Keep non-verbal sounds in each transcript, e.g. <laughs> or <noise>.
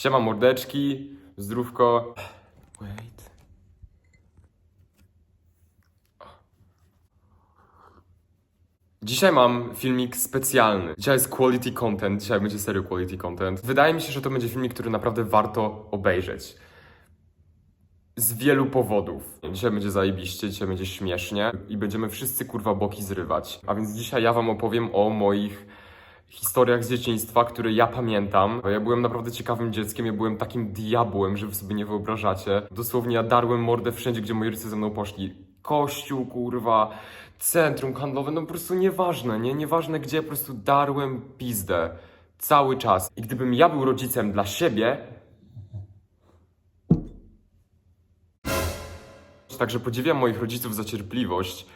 Siema mordeczki, zdrówko. Wait. Dzisiaj mam filmik specjalny. Dzisiaj jest quality content, dzisiaj będzie serio quality content. Wydaje mi się, że to będzie filmik, który naprawdę warto obejrzeć. Z wielu powodów. Dzisiaj będzie zajebiście, dzisiaj będzie śmiesznie i będziemy wszyscy kurwa boki zrywać. A więc dzisiaj ja wam opowiem o moich historiach z dzieciństwa, które ja pamiętam. Ja byłem naprawdę ciekawym dzieckiem, ja byłem takim diabłem, że wy sobie nie wyobrażacie. Dosłownie ja darłem mordę wszędzie, gdzie moi rodzice ze mną poszli. Kościół, kurwa, centrum handlowe, no po prostu nieważne, nie? Nieważne gdzie, po prostu darłem pizdę. Cały czas. I gdybym ja był rodzicem dla siebie, Także podziwiam moich rodziców za cierpliwość.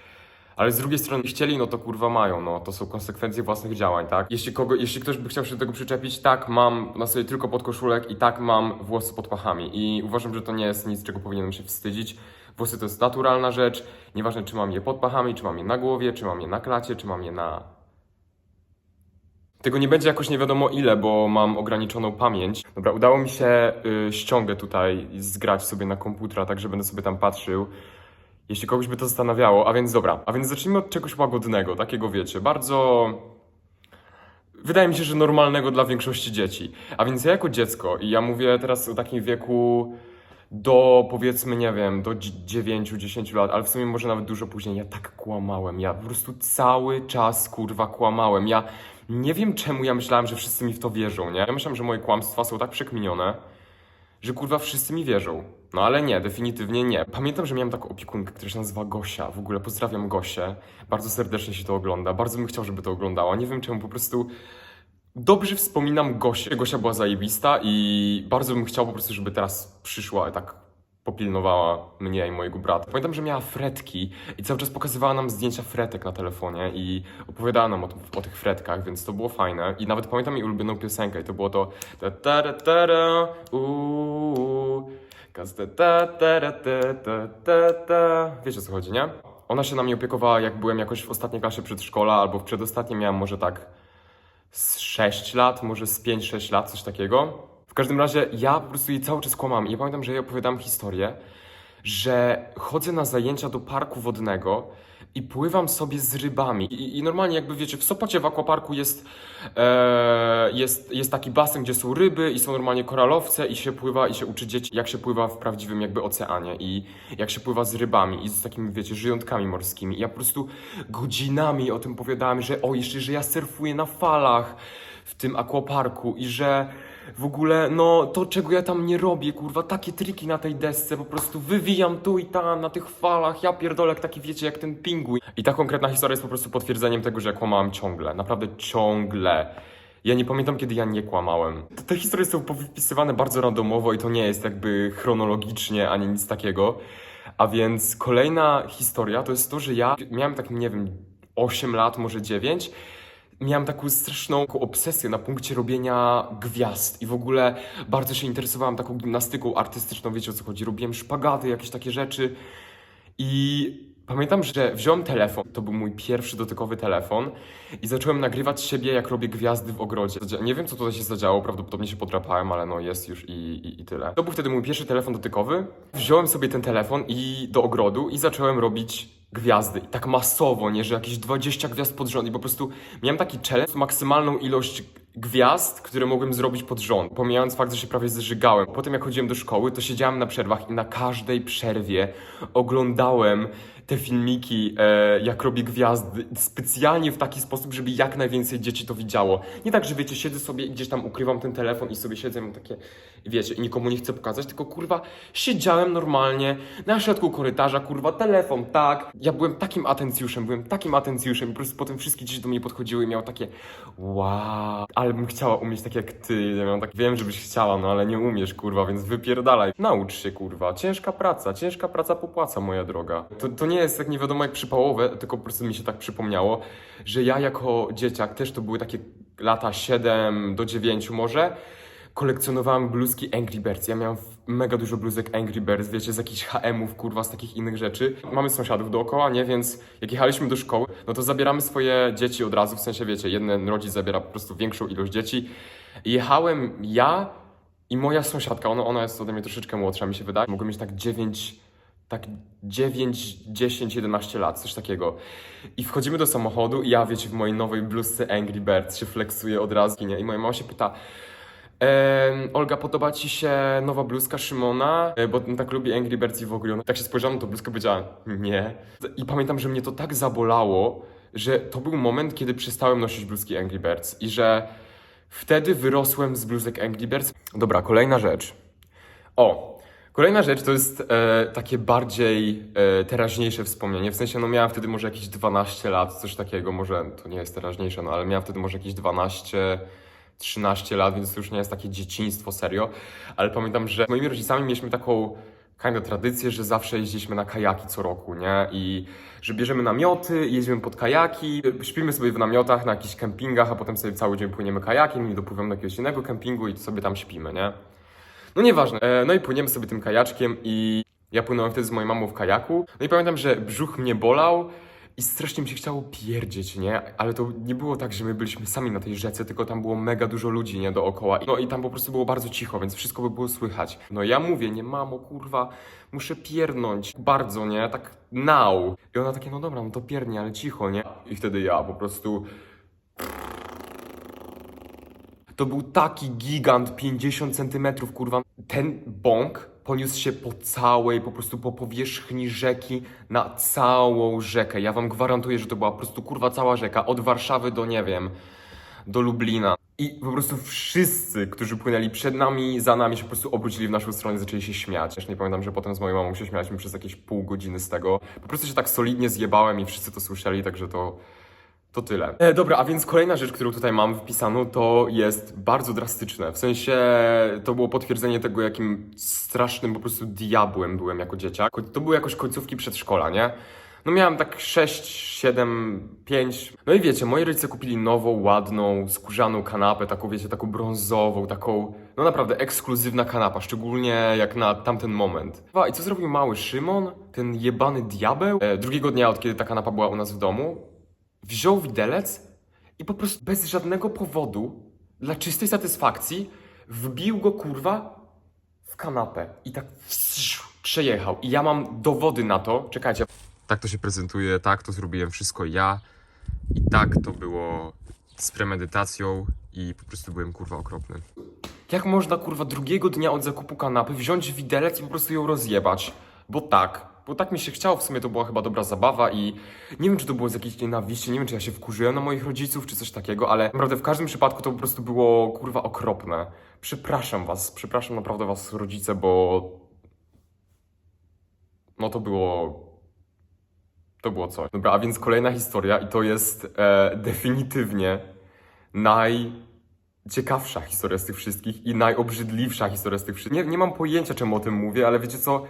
Ale z drugiej strony chcieli, no to kurwa mają, no to są konsekwencje własnych działań, tak? Jeśli, kogo, jeśli ktoś by chciał się do tego przyczepić, tak, mam na sobie tylko podkoszulek i tak mam włosy pod pachami. I uważam, że to nie jest nic, czego powinienem się wstydzić. Włosy to jest naturalna rzecz, nieważne czy mam je pod pachami, czy mam je na głowie, czy mam je na klacie, czy mam je na tego nie będzie jakoś nie wiadomo ile, bo mam ograniczoną pamięć. Dobra, udało mi się y, ściągę tutaj zgrać sobie na komputera, tak że będę sobie tam patrzył. Jeśli kogoś by to zastanawiało, a więc dobra, a więc zacznijmy od czegoś łagodnego, takiego wiecie, bardzo. Wydaje mi się, że normalnego dla większości dzieci. A więc ja jako dziecko, i ja mówię teraz o takim wieku do powiedzmy, nie wiem, do 9-10 lat, ale w sumie może nawet dużo później, ja tak kłamałem. Ja po prostu cały czas kurwa kłamałem. Ja nie wiem czemu ja myślałem, że wszyscy mi w to wierzą, nie? Ja myślałem, że moje kłamstwa są tak przekminione, że kurwa wszyscy mi wierzą. No ale nie, definitywnie nie. Pamiętam, że miałem taką opiekunkę, która się nazywa Gosia. W ogóle pozdrawiam Gosię. Bardzo serdecznie się to ogląda. Bardzo bym chciał, żeby to oglądała. Nie wiem czemu, po prostu dobrze wspominam Gosię. Gosia była zajebista i bardzo bym chciał po prostu, żeby teraz przyszła tak popilnowała mnie i mojego brata. Pamiętam, że miała fretki i cały czas pokazywała nam zdjęcia fretek na telefonie i opowiadała nam o, o tych fretkach, więc to było fajne. I nawet pamiętam jej ulubioną piosenkę i to było to ta ta ta ta ta ta ta ta ta ta ta Wiecie o co chodzi, nie? Ona się nami opiekowała jak byłem jakoś w ostatniej klasie przedszkola albo w przedostatniej miałem może tak z 6 lat, może z 5-6 lat, coś takiego. W każdym razie ja po prostu jej cały czas kłamam. Ja pamiętam, że jej opowiadam historię, że chodzę na zajęcia do parku wodnego i pływam sobie z rybami. I, i normalnie jakby wiecie, w Sopocie w akwaparku jest, e, jest, jest taki basen, gdzie są ryby i są normalnie koralowce i się pływa i się uczy dzieci, jak się pływa w prawdziwym jakby oceanie i jak się pływa z rybami i z takimi, wiecie, żyjątkami morskimi. I ja po prostu godzinami o tym opowiadałem, że o, jeszcze, że ja surfuję na falach w tym akwaparku i że w ogóle, no, to czego ja tam nie robię, kurwa, takie triki na tej desce, po prostu wywijam tu i tam, na tych falach, ja pierdolę, taki, wiecie, jak ten pingwin. I ta konkretna historia jest po prostu potwierdzeniem tego, że ja kłamałem ciągle, naprawdę ciągle. Ja nie pamiętam, kiedy ja nie kłamałem. Te, historie są powypisywane bardzo randomowo i to nie jest jakby chronologicznie, ani nic takiego. A więc kolejna historia to jest to, że ja miałem tak, nie wiem, 8 lat, może 9 miałem taką straszną obsesję na punkcie robienia gwiazd i w ogóle bardzo się interesowałem taką gimnastyką artystyczną, wiecie o co chodzi, robiłem szpagaty, jakieś takie rzeczy i pamiętam, że wziąłem telefon, to był mój pierwszy dotykowy telefon i zacząłem nagrywać siebie, jak robię gwiazdy w ogrodzie. Nie wiem, co tutaj się zadziało, prawdopodobnie się podrapałem, ale no jest już i, i, i tyle. To był wtedy mój pierwszy telefon dotykowy. Wziąłem sobie ten telefon i do ogrodu i zacząłem robić gwiazdy. I tak masowo, nie, że jakieś 20 gwiazd pod rząd i po prostu miałem taki challenge, maksymalną ilość gwiazd, które mogłem zrobić pod rząd, pomijając fakt, że się prawie zżygałem. Potem jak chodziłem do szkoły, to siedziałem na przerwach i na każdej przerwie oglądałem te filmiki, e, jak robię gwiazdy, specjalnie w taki sposób, żeby jak najwięcej dzieci to widziało. Nie tak, że wiecie, siedzę sobie i gdzieś tam ukrywam ten telefon i sobie siedzę mam takie, wiecie, nikomu nie chcę pokazać, tylko kurwa, siedziałem normalnie na środku korytarza, kurwa, telefon, tak. Ja byłem takim atencjuszem, byłem takim atencjuszem po prostu potem wszystkie dzieci do mnie podchodziły i miały takie, wow, ale bym chciała umieć tak jak ty. Ja miałem tak, wiem, żebyś chciała, no ale nie umiesz, kurwa, więc wypierdalaj. Naucz się, kurwa. Ciężka praca, ciężka praca popłaca, moja droga. To, to nie jest tak nie wiadomo jak przypałowe, tylko po prostu mi się tak przypomniało, że ja jako dzieciak też to były takie lata 7 do 9 może, kolekcjonowałem bluzki Angry Birds. Ja miałem mega dużo bluzek Angry Birds, wiecie, z jakichś HM-ów, kurwa, z takich innych rzeczy. Mamy sąsiadów dookoła, nie? Więc jak jechaliśmy do szkoły, no to zabieramy swoje dzieci od razu, w sensie, wiecie, jeden rodzic zabiera po prostu większą ilość dzieci. Jechałem ja, I moja sąsiadka, ona, ona jest ode mnie troszeczkę młodsza, mi się wydaje. Mogę mieć tak 9, tak 9, 10, 11 lat, coś takiego. I wchodzimy do samochodu i ja, wiecie, w mojej nowej bluzce Angry Birds się flexuję od razu. Nie? I moja mama się pyta, Olga, podoba ci się nowa bluzka Szymona? E, Bo on tak lubi Angry Birds i w ogóle. Tak się spojrzałem na tą bluzkę powiedziała, nie. I pamiętam, że mnie to tak zabolało, że to był moment, kiedy przestałem nosić bluzki Angry Birds i że wtedy wyrosłem z bluzek Angry Birds. Dobra, kolejna rzecz. O, kolejna rzecz to jest e, takie bardziej e, teraźniejsze wspomnienie. W sensie, no miałem wtedy może jakieś 12 lat, coś takiego, może to nie jest teraźniejsze, no ale miałem wtedy może jakieś 12, 13 lat, więc to już nie jest takie dzieciństwo, serio. Ale pamiętam, że z moimi rodzicami mieliśmy taką kind of tradycję, że zawsze jeździliśmy na kajaki co roku, nie? I że bierzemy namioty, jedziemy pod kajaki, śpimy sobie w namiotach na jakichś kempingach, a potem sobie cały dzień płyniemy kajakiem i dopływamy do jakiegoś innego kempingu i sobie tam śpimy, nie? No nieważne. E, No i płyniemy sobie tym kajaczkiem i ja płynąłem wtedy z moją mamą w kajaku. No i pamiętam, że brzuch mnie bolał i strasznie mi się chciało pierdzieć, nie? Ale to nie było tak, że my byliśmy sami na tej rzece, tylko tam było mega dużo ludzi, nie? Dookoła. No i tam po prostu było bardzo cicho, więc wszystko by było słychać. No ja mówię, nie mamo, kurwa, muszę piernąć. Bardzo, nie? Tak now. I ona takie, no dobra, no to piernie, ale cicho, nie? I wtedy ja po prostu... To był taki gigant, 50 centymetrów, kurwa. Ten bąk poniósł się po całej, po prostu po powierzchni rzeki, na całą rzekę. Ja wam gwarantuję, że to była po prostu kurwa cała rzeka, od Warszawy do, nie wiem, do Lublina. I po prostu wszyscy, którzy płynęli przed nami, za nami się po prostu obrócili w naszą stronę i zaczęli się śmiać. Też nie pamiętam, że potem z moją mamą się śmialiśmy przez jakieś pół godziny z tego. Po prostu się tak solidnie zjebałem i wszyscy to słyszeli, także to... To tyle. E, dobra, a więc kolejna rzecz, którą tutaj mam wpisaną, to jest bardzo drastyczne. W sensie to było potwierdzenie tego, jakim strasznym po prostu diabłem byłem jako dzieciak. To były jakoś końcówki przedszkola, nie? No miałem tak 6, 7, 5. No i wiecie, moi rodzice kupili nową, ładną, skórzaną kanapę, taką wiecie, taką brązową, taką, no naprawdę ekskluzywna kanapa, szczególnie jak na tamten moment. I co zrobił mały Szymon, ten jebany diabeł? E, drugiego dnia, od kiedy ta kanapa była u nas w domu, wziął widelec i po prostu bez żadnego powodu, dla czystej satysfakcji, wbił go kurwa w kanapę i tak przejechał. I ja mam dowody na to. Czekajcie. Tak to się prezentuje, tak to zrobiłem wszystko ja. I tak to było z premedytacją i po prostu byłem kurwa okropny. Jak można kurwa drugiego dnia od zakupu kanapy wziąć widelec i po prostu ją rozjebać? Bo tak. Bo tak mi się chciało, w sumie to była chyba dobra zabawa i nie wiem, czy to było z jakiejś nienawiści, nie wiem, czy ja się wkurzyłem na moich rodziców, czy coś takiego, ale naprawdę w każdym przypadku to po prostu było, kurwa, okropne. Przepraszam was, przepraszam naprawdę was, rodzice, bo... No to było... To było coś. Dobra, a więc kolejna historia i to jest e, definitywnie najciekawsza historia z tych wszystkich i najobrzydliwsza historia z tych wszystkich. Nie, nie mam pojęcia, czemu o tym mówię, ale wiecie co?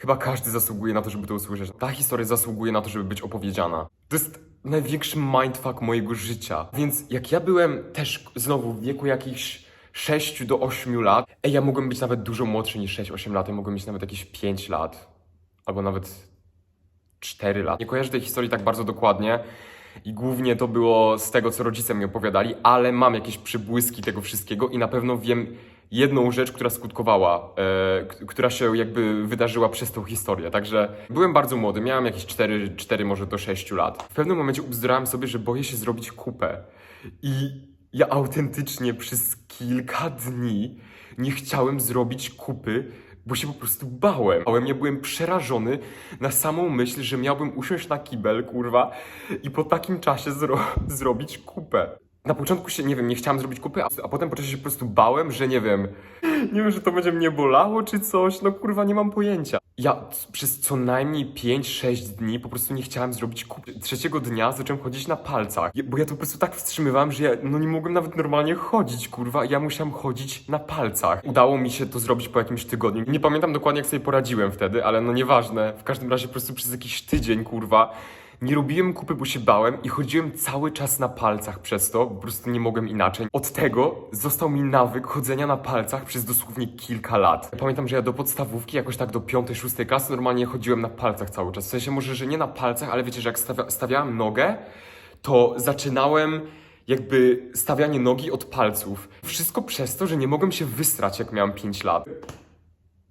Chyba każdy zasługuje na to, żeby to usłyszeć. Ta historia zasługuje na to, żeby być opowiedziana. To jest największy mindfuck mojego życia. Więc jak ja byłem też znowu w wieku jakichś 6 do 8 lat, ej, ja mogłem być nawet dużo młodszy niż 6-8 lat, ja mogłem mieć nawet jakieś 5 lat. Albo nawet 4 lat. Nie kojarzę tej historii tak bardzo dokładnie i głównie to było z tego, co rodzice mi opowiadali, ale mam jakieś przybłyski tego wszystkiego i na pewno wiem jedną rzecz, która skutkowała, e, która się jakby wydarzyła przez tą historię. Także byłem bardzo młody, miałem jakieś 4, 4 może do 6 lat. W pewnym momencie ubzdurałem sobie, że boję się zrobić kupę. I ja autentycznie przez kilka dni nie chciałem zrobić kupy, bo się po prostu bałem. Bałem, ja byłem przerażony na samą myśl, że miałbym usiąść na kibel, kurwa, i po takim czasie zro <laughs> zrobić kupę. Na początku się, nie wiem, nie chciałem zrobić kupy, a, a potem po czasie się po prostu bałem, że nie wiem, <laughs> nie wiem, że to będzie mnie bolało czy coś, no kurwa, nie mam pojęcia. Ja przez co najmniej 5-6 dni po prostu nie chciałem zrobić kupy. Trzeciego dnia zacząłem chodzić na palcach, bo ja to po prostu tak wstrzymywałem, że ja no nie mogłem nawet normalnie chodzić, kurwa, ja musiałem chodzić na palcach. Udało mi się to zrobić po jakimś tygodniu. Nie pamiętam dokładnie, jak sobie poradziłem wtedy, ale no nieważne. W każdym razie po prostu przez jakiś tydzień, kurwa, nie robiłem kupy, bo się bałem i chodziłem cały czas na palcach przez to, po prostu nie mogłem inaczej. Od tego został mi nawyk chodzenia na palcach przez dosłownie kilka lat. Pamiętam, że ja do podstawówki, jakoś tak do piątej, szóstej klasy normalnie chodziłem na palcach cały czas. W sensie może, że nie na palcach, ale wiecie, że jak stawia, stawiałem nogę, to zaczynałem jakby stawianie nogi od palców. Wszystko przez to, że nie mogłem się wystrać, jak miałem 5 lat.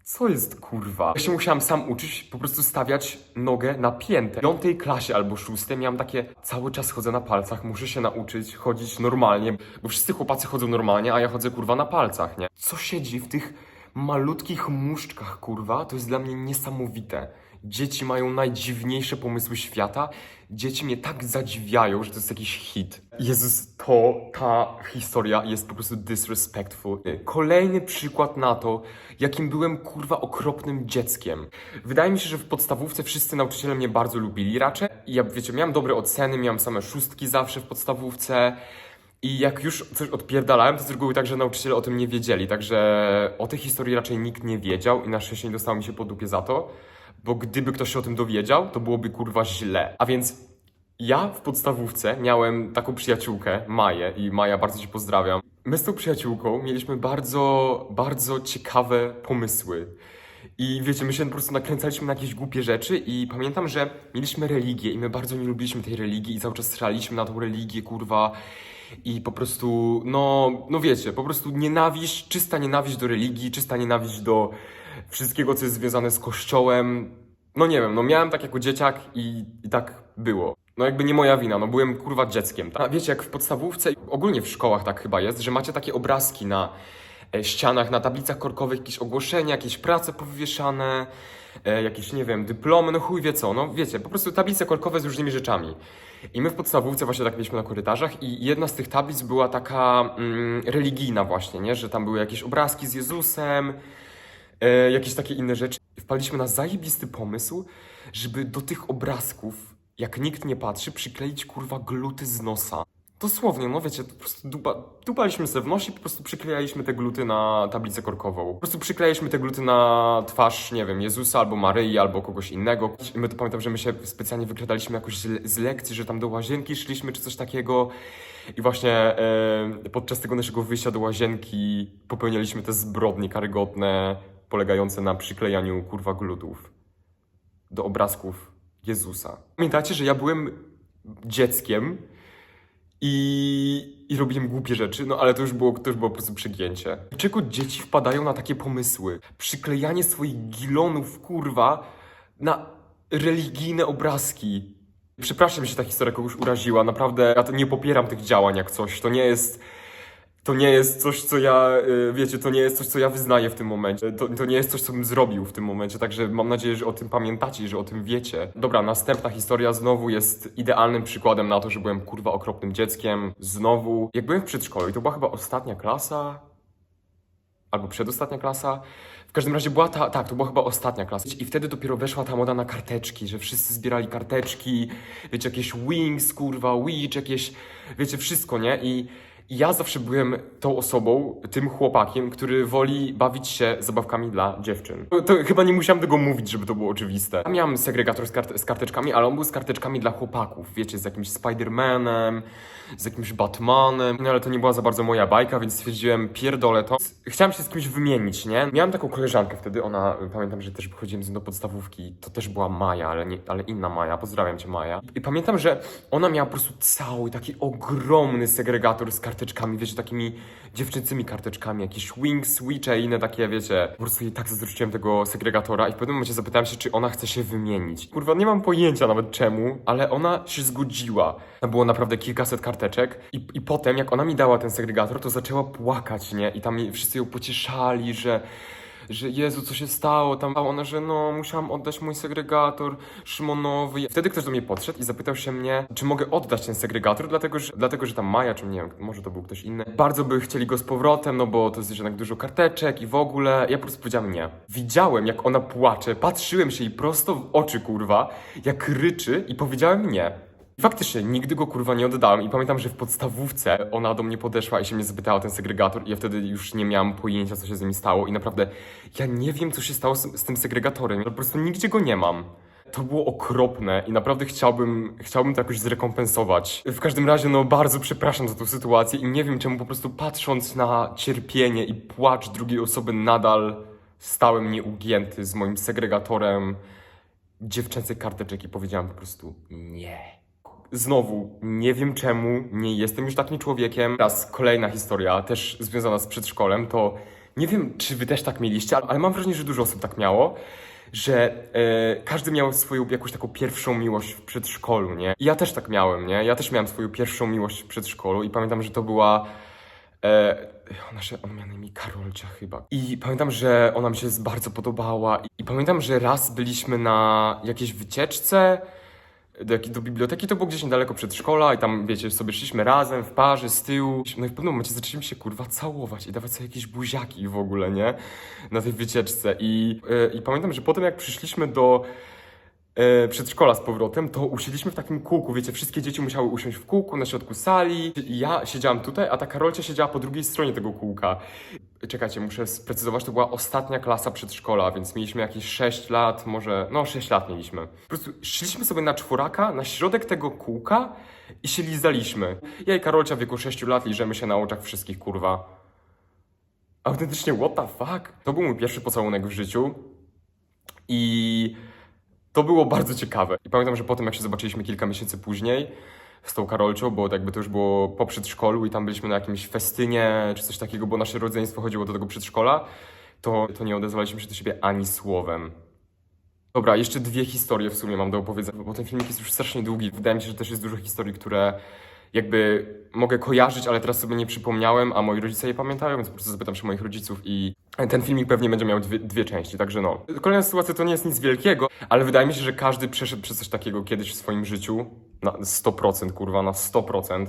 Co jest kurwa? Ja się musiałam sam uczyć po prostu stawiać nogę na piętę. W piątej klasie albo szóstej miałam takie cały czas chodzę na palcach, muszę się nauczyć chodzić normalnie, bo wszyscy chłopacy chodzą normalnie, a ja chodzę kurwa na palcach, nie? Co siedzi w tych malutkich muszczkach, kurwa, to jest dla mnie niesamowite. Dzieci mają najdziwniejsze pomysły świata. Dzieci mnie tak zadziwiają, że to jest jakiś hit. Jezus, to ta historia jest po prostu disrespectful. Kolejny przykład na to, jakim byłem kurwa okropnym dzieckiem. Wydaje mi się, że w podstawówce wszyscy nauczyciele mnie bardzo lubili raczej. Ja, wiecie, miałem dobre oceny, miałem same szóstki zawsze w podstawówce. I jak już coś odpierdalałem, to z reguły tak, że nauczyciele o tym nie wiedzieli. Także o tej historii raczej nikt nie wiedział i na szczęście nie dostało mi się po dupie za to. Bo gdyby ktoś się o tym dowiedział, to byłoby kurwa źle. A więc ja w podstawówce miałem taką przyjaciółkę, Maję, i Maja, bardzo Cię pozdrawiam. My z tą przyjaciółką mieliśmy bardzo, bardzo ciekawe pomysły. I wiecie, my się po prostu nakręcaliśmy na jakieś głupie rzeczy i pamiętam, że mieliśmy religię i my bardzo nie lubiliśmy tej religii i cały czas strzelaliśmy na tą religię, kurwa. I po prostu, no, no wiecie, po prostu nienawiść, czysta nienawiść do religii, czysta nienawiść do wszystkiego, co jest związane z kościołem. No nie wiem, no miałem tak jako dzieciak i, i tak było. No jakby nie moja wina, no byłem kurwa dzieckiem. Tak? A wiecie, jak w podstawówce, ogólnie w szkołach tak chyba jest, że macie takie obrazki na ścianach, na tablicach korkowych, jakieś ogłoszenia, jakieś prace powywieszane, e, jakieś, nie wiem, dyplomy, no chuj wie co, no wiecie, po prostu tablice korkowe z różnymi rzeczami. I my w podstawówce właśnie tak mieliśmy na korytarzach i jedna z tych tablic była taka mm, religijna właśnie, nie, że tam były jakieś obrazki z Jezusem, e, jakieś takie inne rzeczy. Wpadliśmy na zajebisty pomysł, żeby do tych obrazków, jak nikt nie patrzy, przykleić kurwa gluty z nosa. Dosłownie, no wiecie, po prostu dupa, dupaliśmy sobie w i po prostu przyklejaliśmy te gluty na tablicę korkową. Po prostu przyklejaliśmy te gluty na twarz, nie wiem, Jezusa albo Maryi albo kogoś innego. I my to pamiętam, że my się specjalnie wykradaliśmy jakoś z, z lekcji, że tam do łazienki szliśmy czy coś takiego. I właśnie e, podczas tego naszego wyjścia do łazienki popełnialiśmy te zbrodnie karygodne, polegające na przyklejaniu kurwa glutów do obrazków Jezusa. Pamiętacie, że ja byłem dzieckiem i, i robiłem głupie rzeczy, no ale to już było, to już było po prostu przegięcie. Dlaczego dzieci wpadają na takie pomysły? Przyklejanie swoich gilonów, kurwa, na religijne obrazki. Przepraszam, że ta historia kogoś uraziła, naprawdę ja to nie popieram tych działań jak coś, to nie jest... To nie jest coś, co ja, y, wiecie, to nie jest coś, co ja wyznaję w tym momencie. To, to nie jest coś, co bym zrobił w tym momencie, także mam nadzieję, że o tym pamiętacie że o tym wiecie. Dobra, następna historia znowu jest idealnym przykładem na to, że byłem kurwa okropnym dzieckiem. Znowu, jak byłem w przedszkolu i to była chyba ostatnia klasa, albo przedostatnia klasa. W każdym razie była ta, tak, to była chyba ostatnia klasa. I wtedy dopiero weszła ta moda na karteczki, że wszyscy zbierali karteczki, wiecie, jakieś wings, kurwa, witch, jakieś, wiecie, wszystko, nie? I ja zawsze byłem tą osobą, tym chłopakiem, który woli bawić się zabawkami dla dziewczyn. To, to chyba nie musiałem tego mówić, żeby to było oczywiste. Ja miałem segregator z, kart z karteczkami, ale on był z karteczkami dla chłopaków, wiecie, z jakimś Spider-Manem, z jakimś Batmanem, no ale to nie była za bardzo moja bajka, więc stwierdziłem, pierdolę to. Chciałem się z kimś wymienić, nie? Miałem taką koleżankę wtedy, ona, pamiętam, że też chodziłem z do podstawówki, to też była Maja, ale, nie, ale inna Maja, pozdrawiam cię Maja. I pamiętam, że ona miała po prostu cały taki ogromny segregator z karteczkami, wiecie, takimi dziewczęcymi karteczkami, jakieś wings, witche i inne takie, wiecie. Po prostu jej tak zazdrościłem tego segregatora i w pewnym momencie zapytałem się, czy ona chce się wymienić. Kurwa, nie mam pojęcia nawet czemu, ale ona się zgodziła. Tam było naprawdę kilkaset i, i potem, jak ona mi dała ten segregator, to zaczęła płakać, nie? I tam wszyscy ją pocieszali, że że Jezu, co się stało tam, a ona, że no, musiałam oddać mój segregator Szymonowi. Wtedy ktoś do mnie podszedł i zapytał się mnie, czy mogę oddać ten segregator, dlatego że, dlatego, że tam Maja, czy nie wiem, może to był ktoś inny, bardzo by chcieli go z powrotem, no bo to jest jednak dużo karteczek i w ogóle. Ja po prostu powiedziałem nie. Widziałem, jak ona płacze, patrzyłem się jej prosto w oczy, kurwa, jak ryczy i powiedziałem nie. Faktycznie, nigdy go kurwa nie oddałem i pamiętam, że w podstawówce ona do mnie podeszła i się mnie zapytała o ten segregator i ja wtedy już nie miałam pojęcia, co się z nim stało i naprawdę ja nie wiem, co się stało z, z tym segregatorem, po prostu nigdzie go nie mam. To było okropne i naprawdę chciałbym, chciałbym to jakoś zrekompensować. W każdym razie, no bardzo przepraszam za tą sytuację i nie wiem, czemu po prostu patrząc na cierpienie i płacz drugiej osoby nadal stałem nieugięty z moim segregatorem dziewczęcych karteczek i powiedziałem po prostu nie. Znowu, nie wiem czemu, nie jestem już takim człowiekiem. Teraz kolejna historia, też związana z przedszkolem, to nie wiem, czy wy też tak mieliście, ale mam wrażenie, że dużo osób tak miało, że e, każdy miał swoją jakąś taką pierwszą miłość w przedszkolu, nie? I ja też tak miałem, nie? Ja też miałem swoją pierwszą miłość w przedszkolu i pamiętam, że to była... E, ona się, on miał na imię Karolcia chyba. I pamiętam, że ona mi się bardzo podobała. I, I pamiętam, że raz byliśmy na jakiejś wycieczce do, do biblioteki, to było gdzieś niedaleko przedszkola i tam, wiecie, sobie szliśmy razem, w parze, z tyłu. No i w pewnym momencie zaczęliśmy się, kurwa, całować i dawać sobie jakieś buziaki w ogóle, nie? Na tej wycieczce. I, e, i pamiętam, że potem jak przyszliśmy do e, przedszkola z powrotem, to usiedliśmy w takim kółku, wiecie, wszystkie dzieci musiały usiąść w kółku na środku sali. Ja siedziałam tutaj, a ta Karolcia siedziała po drugiej stronie tego kółka. Czekajcie, muszę sprecyzować, to była ostatnia klasa przedszkola, więc mieliśmy jakieś 6 lat, może, no 6 lat mieliśmy. Po prostu szliśmy sobie na czworaka, na środek tego kółka i się lizaliśmy. Ja i Karolcia w wieku 6 lat liżemy się na oczach wszystkich, kurwa. Autentycznie, what the fuck? To był mój pierwszy pocałunek w życiu i to było bardzo ciekawe. I pamiętam, że potem jak się zobaczyliśmy kilka miesięcy później z tą Karolcią, bo jakby to już było po przedszkolu i tam byliśmy na jakimś festynie czy coś takiego, bo nasze rodzeństwo chodziło do tego przedszkola, to, to nie odezwaliśmy się do siebie ani słowem. Dobra, jeszcze dwie historie w sumie mam do opowiedzenia, bo ten filmik jest już strasznie długi. Wydaje mi się, że też jest dużo historii, które jakby mogę kojarzyć, ale teraz sobie nie przypomniałem, a moi rodzice je pamiętają, więc po prostu zapytam się moich rodziców i ten filmik pewnie będzie miał dwie, dwie części, także no. Kolejna sytuacja to nie jest nic wielkiego, ale wydaje mi się, że każdy przeszedł przez coś takiego kiedyś w swoim życiu, na 100% kurwa, na 100%.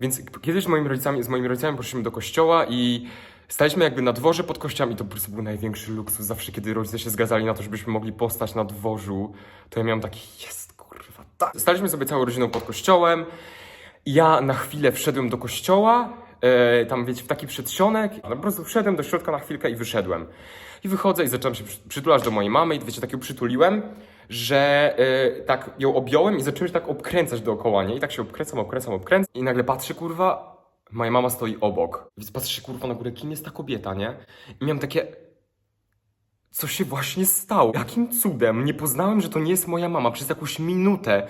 Więc kiedyś moimi rodzicami, z moimi rodzicami poszliśmy do kościoła i staliśmy jakby na dworze pod kościołem i to po prostu był największy luksus. Zawsze, kiedy rodzice się zgadzali na to, żebyśmy mogli postać na dworzu, to ja miałem taki, jest kurwa, tak. Staliśmy sobie całą rodziną pod kościołem ja na chwilę wszedłem do kościoła, e, tam wiecie, w taki przedsionek, no po prostu wszedłem do środka na chwilkę i wyszedłem. I wychodzę i zacząłem się przy- przytulać do mojej mamy i wiecie, tak ją przytuliłem, że e, tak ją objąłem i zacząłem się tak obkręcać dookoła niej. I tak się obkręcam, obkręcam, obkręcam i nagle patrzę, kurwa, moja mama stoi obok. Więc patrzę, kurwa, na górę, kim jest ta kobieta, nie? I miałem takie, co się właśnie stało? Jakim cudem nie poznałem, że to nie jest moja mama przez jakąś minutę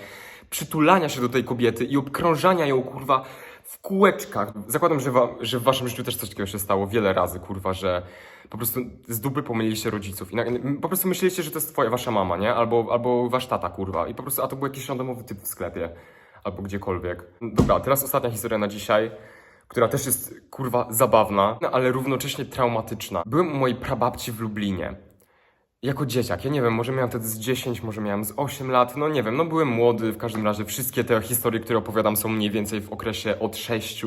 przytulania się do tej kobiety i obkrążania ją, kurwa, w kółeczkach. Zakładam, że, wa- że w waszym życiu też coś takiego się stało wiele razy, kurwa, że po prostu z dupy pomyliliście rodziców i na, po prostu myśleliście, że to jest twoja, wasza mama, nie? Albo, albo wasz tata, kurwa. I po prostu, a to był jakiś randomowy typ w sklepie. Albo gdziekolwiek. Dobra, teraz ostatnia historia na dzisiaj która też jest kurwa zabawna, ale równocześnie traumatyczna. Byłem u mojej prababci w Lublinie. Jako dzieciak, ja nie wiem, może miałem wtedy z 10, może miałem z 8 lat, no nie wiem, no byłem młody, w każdym razie wszystkie te historie, które opowiadam są mniej więcej w okresie od 6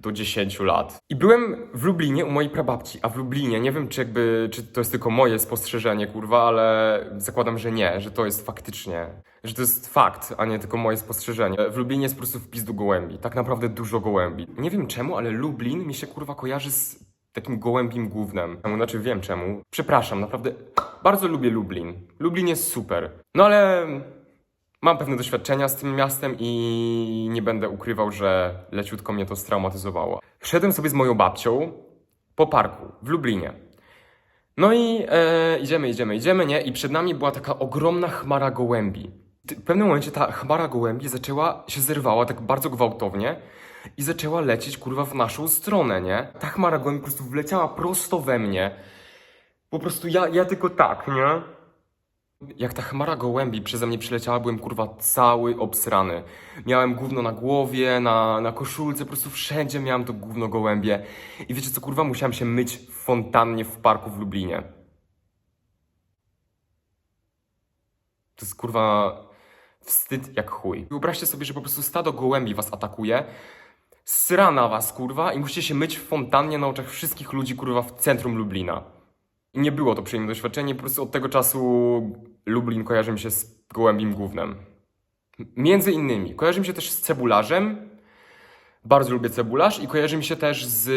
do 10 lat. I byłem w Lublinie u mojej prababci, a w Lublinie, nie wiem czy jakby, czy to jest tylko moje spostrzeżenie, kurwa, ale zakładam, że nie, że to jest faktycznie, że to jest fakt, a nie tylko moje spostrzeżenie. W Lublinie jest po prostu wpis do gołębi, tak naprawdę dużo gołębi. Nie wiem czemu, ale Lublin mi się kurwa kojarzy z takim gołębim głównym. Znaczy wiem czemu. Przepraszam, naprawdę bardzo lubię Lublin. Lublin jest super. No ale mam pewne doświadczenia z tym miastem i nie będę ukrywał, że leciutko mnie to straumatyzowało. Szedłem sobie z moją babcią po parku w Lublinie. No i e, idziemy, idziemy, idziemy, nie? I przed nami była taka ogromna chmara gołębi. W pewnym momencie ta chmara gołębi zaczęła się zerwała tak bardzo gwałtownie i zaczęła lecieć kurwa w naszą stronę, nie? Ta chmara gołębi po prostu wleciała prosto we mnie. Po prostu ja, ja tylko tak, nie? Jak ta chmara gołębi przeze mnie przyleciała, byłem kurwa cały obsrany. Miałem gówno na głowie, na, na koszulce, po prostu wszędzie miałem to gówno gołębie. I wiecie co, kurwa, musiałem się myć w fontannie w parku w Lublinie. To jest kurwa wstyd jak chuj. Wyobraźcie sobie, że po prostu stado gołębi was atakuje, sra na was, kurwa, i musicie się myć w fontannie na oczach wszystkich ludzi, kurwa, w centrum Lublina. Nie było to przyjemne doświadczenie, po prostu od tego czasu Lublin kojarzy mi się z gołębim głównym. Między innymi, kojarzy mi się też z cebularzem, bardzo lubię cebularz i kojarzy mi się też z...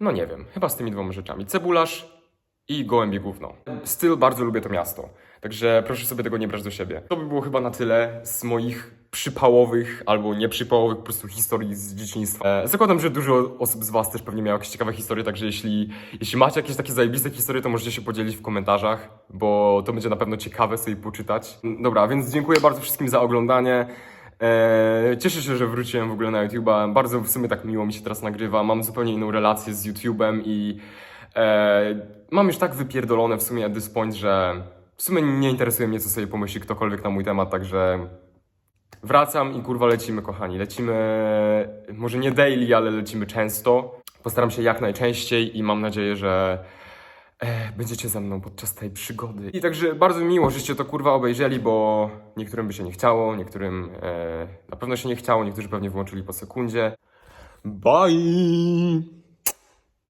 No nie wiem, chyba z tymi dwoma rzeczami. Cebularz i gołębie gówno. Styl bardzo lubię to miasto, także proszę sobie tego nie brać do siebie. To by było chyba na tyle z moich przypałowych albo nieprzypałowych po prostu historii z dzieciństwa. E, zakładam, że dużo osób z Was też pewnie miało jakieś ciekawe historie, także jeśli, jeśli macie jakieś takie zajebiste historie, to możecie się podzielić w komentarzach, bo to będzie na pewno ciekawe sobie poczytać. Dobra, więc dziękuję bardzo wszystkim za oglądanie. Eee, cieszę się, że wróciłem w ogóle na YouTube'a. Bardzo w sumie tak miło mi się teraz nagrywa. Mam zupełnie inną relację z YouTube'em i eee, mam już tak wypierdolone w sumie at this point, że w sumie nie interesuje mnie, co sobie pomyśli ktokolwiek na mój temat, także wracam i kurwa lecimy, kochani. Lecimy, może nie daily, ale lecimy często. Postaram się jak najczęściej i mam nadzieję, że e, będziecie ze mną podczas tej przygody. I także bardzo mi miło, żeście to kurwa obejrzeli, bo niektórym by się nie chciało, niektórym e, na pewno się nie chciało, niektórzy pewnie wyłączyli po sekundzie. Bye!